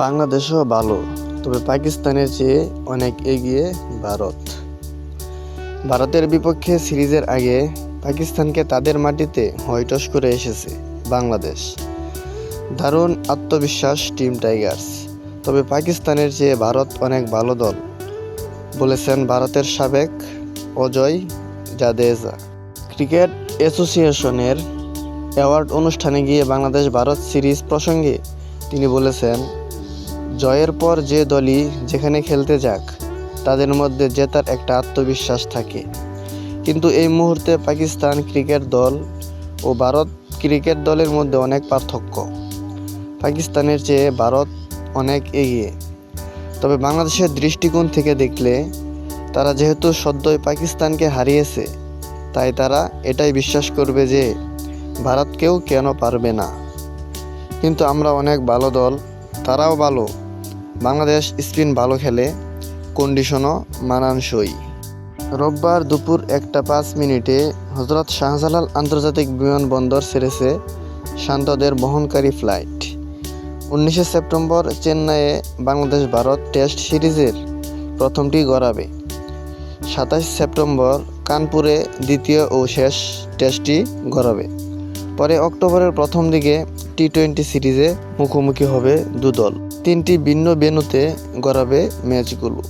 বাংলাদেশও ভালো, তবে পাকিস্তানের চেয়ে অনেক এগিয়ে ভারত। ভারতের বিপক্ষে সিরিজের আগে পাকিস্তানকে তাদের মাটিতে হয়টস করে এসেছে বাংলাদেশ। দারুণ আত্মবিশ্বাস টিম টাইগার্স, তবে পাকিস্তানের চেয়ে ভারত অনেক ভালো দল, বলেছেন ভারতের সাবেক অজয় জাদেজা। ক্রিকেট অ্যাসোসিয়েশনের অ্যাওয়ার্ড অনুষ্ঠানে গিয়ে বাংলাদেশ ভারত সিরিজ প্রসঙ্গে তিনি বলেছেন জয়ের পর যে দলই যেখানে খেলতে যাক, তাদের মধ্যে জেতার একটা আত্মবিশ্বাস থাকে। কিন্তু এই মুহূর্তে পাকিস্তান ক্রিকেট দল ও ভারত ক্রিকেট দলের মধ্যে অনেক পার্থক্য। পাকিস্তানের চেয়ে ভারত অনেক এগিয়ে। তবে বাংলাদেশের দৃষ্টিকোণ থেকে দেখলে, তারা যেহেতু সদ্যই পাকিস্তানকে হারিয়েছে, তাই তারা এটাই বিশ্বাস করবে যে ভারতকেও কেন পারবে না। কিন্তু আমরা অনেক ভালো দল, তারাও ভালো। বাংলাদেশ স্পিন ভালো খেলে কন্ডিশনও মানানসই। রোববার দুপুর একটা পাঁচ মিনিটে হজরত শাহজালাল আন্তর্জাতিক বিমানবন্দর ছেড়েছে শান্তদের বহনকারী ফ্লাইট। উনিশে সেপ্টেম্বর চেন্নাইয়ে বাংলাদেশ ভারত টেস্ট সিরিজের প্রথমটি গড়াবে। সাতাশ সেপ্টেম্বর কানপুরে দ্বিতীয় ও শেষ টেস্টটি গড়াবে। পরে অক্টোবরের প্রথম দিকে টি টোয়েন্টি সিরিজে মুখোমুখি হবে দুদল। তিনটি ভিন্ন ভেন্যুতে গড়াবে ম্যাচগুলো।